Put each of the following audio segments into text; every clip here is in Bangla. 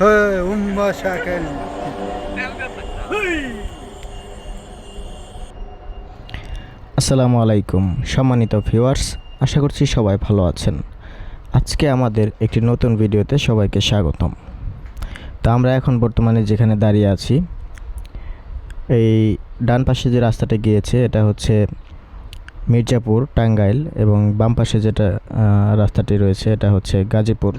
হ্যাঁ আসসালামু আলাইকুম, সম্মানিত ভিউয়ার্স, আশা করছি সবাই ভালো আছেন। আজকে আমাদের একটি নতুন ভিডিওতে সবাইকে স্বাগতম। তো আমরা এখন বর্তমানে যেখানে দাঁড়িয়ে আছি, এই ডান পাশে যে রাস্তাটা গিয়েছে, এটা হচ্ছে মির্জাপুর, টাঙ্গাইল এবং বাম পাশে যেটা রাস্তাটি রয়েছে, এটা হচ্ছে গাজীপুর।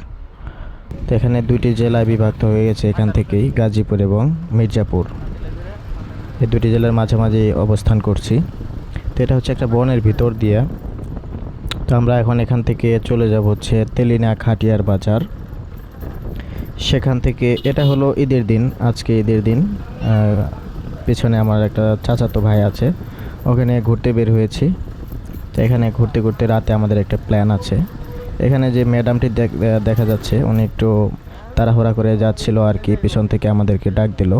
তো এখানে দুইটি জেলায় বিভক্ত হয়ে গেছে এখান থেকেই, গাজীপুর এবং মির্জাপুর। এই দুটি জেলার মাঝামাঝি অবস্থান করছি। তো এটা হচ্ছে একটা বনের ভিতর দিয়ে। তো আমরা এখন এখান থেকে চলে যাব হচ্ছে তেলিনা খাটিয়ার বাজার। সেখান থেকে এটা হলো ঈদের দিন, আজকে ঈদের দিন। পেছনে আমার একটা চাচাতো ভাই আছে, ওখানে ঘুরতে বের হয়েছি। তো এখানে ঘুরতে ঘুরতে রাতে আমাদের একটা প্ল্যান আছে। এখানে যে ম্যাডামটি দেখ- যাচ্ছে, উনি একটু তাড়াহুড়া করে যাচ্ছিল আর কি, পিছন থেকে আমাদেরকে ডাক দিল।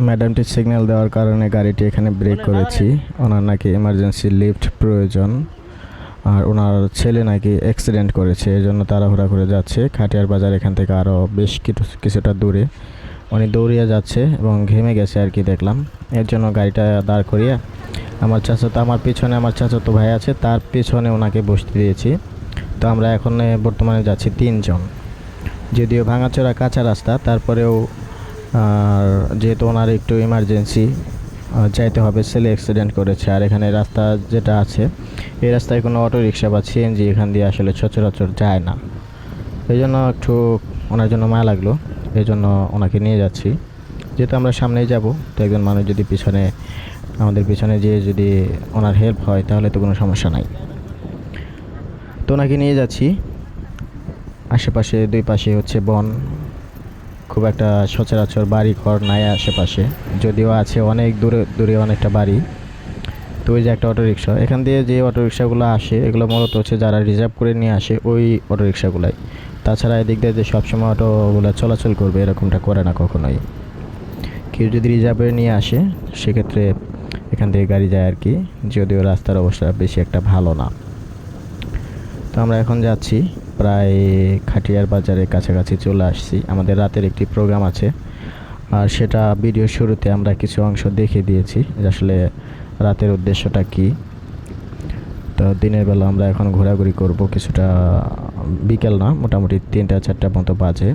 ম্যাডামটি সিগন্যাল দেওয়ার কারণে গাড়িটি এখানে ব্রেক করেছি। ওনার নাকি এমার্জেন্সি লিফট প্রয়োজন, আর ওনার ছেলে নাকি অ্যাক্সিডেন্ট করেছে এই জন্য তাড়াহুড়া করে যাচ্ছে। খাটিয়ার বাজার এখান থেকে আরও বেশ কিছু, কিছুটা দূরে। উনি দৌড়িয়ে যাচ্ছে এবং ঘেমে গেছে আর কি দেখলাম। এর জন্য গাড়িটা দাঁড় করিয়ে আমার চাচাতো আমার পিছনে, আমার চাচাতো ভাই আছে, তার পিছনে ওনাকে বসতে দিয়েছি। তো আমরা এখন বর্তমানে যাচ্ছি তিনজন। যদিও ভাঙাচোরা কাঁচা রাস্তা, তারপরেও যেহেতু ওনার একটু ইমার্জেন্সি যাইতে হবে, ছেলে অ্যাক্সিডেন্ট করেছে। আর এখানে রাস্তা যেটা আছে, এই রাস্তায় কোনো অটো রিক্সা বা সিএনজি এখান দিয়ে আসলে সচরাচর যায় না। এই জন্য একটু ওনার জন্য মায়া লাগল, এই জন্য ওনাকে নিয়ে যাচ্ছি। যেহেতু আমরা সামনেই যাব, তো একজন মানুষ যদি পিছনে আমাদের পেছনে যেয়ে যদি ওনার হেল্প হয়, তাহলে তো কোনো সমস্যা নাই। তো ওনাকে নিয়ে যাচ্ছি। আশেপাশে দুই পাশে হচ্ছে বন। খুব একটা সচরাচর বাড়ি ঘর নাই আশেপাশে। যদিও আছে অনেক দূরে দূরে অনেকটা বাড়ি। তো ওই যে একটা অটো রিক্সা এখান দিয়ে যে অটো রিক্সাগুলো আসে, এগুলো মূলত হচ্ছে যারা রিজার্ভ করে নিয়ে আসে ওই অটো রিক্সাগুলাই তাছাড়া এদিক দিয়ে যে সবসময় অটোগুলো চলাচল করবে, এরকমটা করে না কখনোই। কেউ যদি রিজার্ভে নিয়ে আসে, সেক্ষেত্রে এখান থেকে গাড়ি যায় আর কি, যদিও রাস্তার অবস্থা বেশি একটা ভালো না। তো আমরা এখন যাচ্ছি, প্রায় খাটিয়ার বাজারের কাছাকাছি চলে আসছি। আমাদের রাতের একটি প্রোগ্রাম আছে, আর সেটা ভিডিও শুরুতে আমরা কিছু অংশ দেখে দিয়েছি আসলে রাতের উদ্দেশ্যটা কি। তো দিনের বেলা আমরা এখন ঘোরাঘুরি করব কিছুটা, বিকেল না, মোটামুটি তিনটা, চারটা মতো বাজে।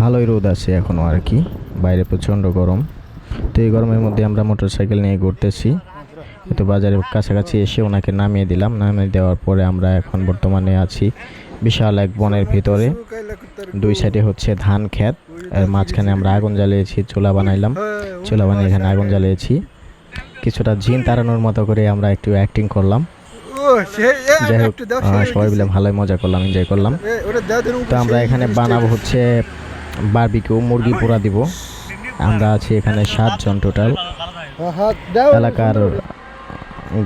ভালোই রোদ আছে এখনও আর কি, বাইরে প্রচণ্ড গরম। তো এই গরমের মধ্যে আমরা মোটরসাইকেল নিয়ে ঘুরতেছি। তো বাজারের কাছাকাছি এসে ওনাকে নামিয়ে দিলাম। নামিয়ে দেওয়ার পরে আমরা এখন বর্তমানে আছি বিশাল এক বনের ভিতরে। দুই সাইডে হচ্ছে ধান ক্ষেত। এর মাঝখানে আমরা আগুন জ্বালিয়েছি, চুলা বানাইলাম। চুলা বানিয়ে এখানে আগুন জ্বালিয়েছি। কিছুটা জিন তাড়ানোর মতো করে আমরা একটু অ্যাক্টিং করলাম। যাই হোক সবাই মিলে ভালোই মজা করলাম এনজয় করলাম। তো আমরা এখানে বানাবো হচ্ছে বারবিকিউ মুরগি পোড়া দিব। আমরা আছি এখানে সাতজন টোটাল এলাকার,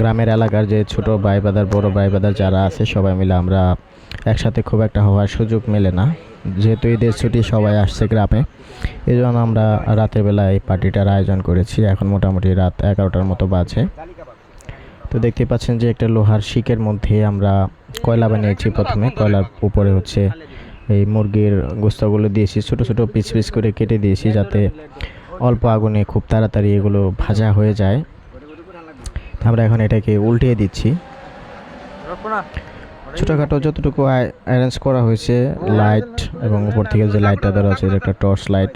গ্রামের এলাকার যে ছোট ভাই বাদার বড় ভাই বাদার যারা আছে, সবাই মিলে আমরা একসাথে খুব একটা হওয়ার সুযোগ মেলে না। যেহেতু ঈদের ছুটি, সবাই আসছে গ্রামে। এই জন্য আমরা রাতের বেলা এই পার্টিটার আয়োজন করেছি। এখন মোটামুটি রাত এগারোটার মতো বাজে। তো দেখতে পাচ্ছেন যে একটা লোহার শিকের মধ্যে আমরা কয়লা বানিয়েছি প্রথমে। কয়লার উপরে হচ্ছে এই মুরগির গোস্তাগুলো দিয়েছি, ছোট ছোট পিস পিস করে কেটে দিয়েছি যাতে অল্প আগুনে খুব তাড়াতাড়ি এগুলো ভাজা হয়ে যায়। আমরা এখন এটাকে উল্টিয়ে দিচ্ছি। ছোটোখাটো যতটুকু অ্যারেঞ্জ করা হয়েছে লাইট এবং উপর থেকে যে লাইটটা হচ্ছে এটা একটা টর্চ লাইট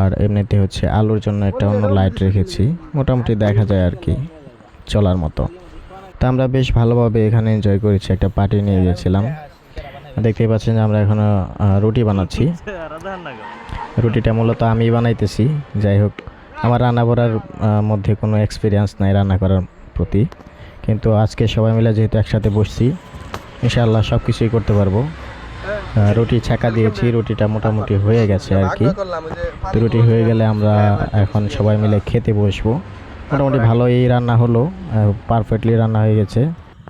আর এমনিতে হচ্ছে আলোর জন্য একটা অন্য লাইট রেখেছি। মোটামুটি দেখা যায় আর কি, চলার মতো। তা আমরা বেশ ভালোভাবে এখানে এনজয় করেছি, একটা পার্টি নিয়ে গিয়েছিলাম দেখতেই পাচ্ছেন যে আমরা এখনও রুটি বানাচ্ছি। রুটিটা মূলত আমি বানাইতেছি। যাই হোক, আমার রান্না করার মধ্যে কোনো এক্সপিরিয়েন্স নাই রান্না করার প্রতি। কিন্তু আজকে সবাই মিলে যেহেতু একসাথে বসছি, ইনশাআল্লাহ সব কিছুই করতে পারব। রুটি ছাঁকা দিয়েছি, রুটিটা মোটামুটি হয়ে গেছে আর কি। তো রুটি হয়ে গেলে আমরা এখন সবাই মিলে খেতে বসবো। মোটামুটি ভালোই রান্না হলো পারফেক্টলি রান্না হয়ে গেছে।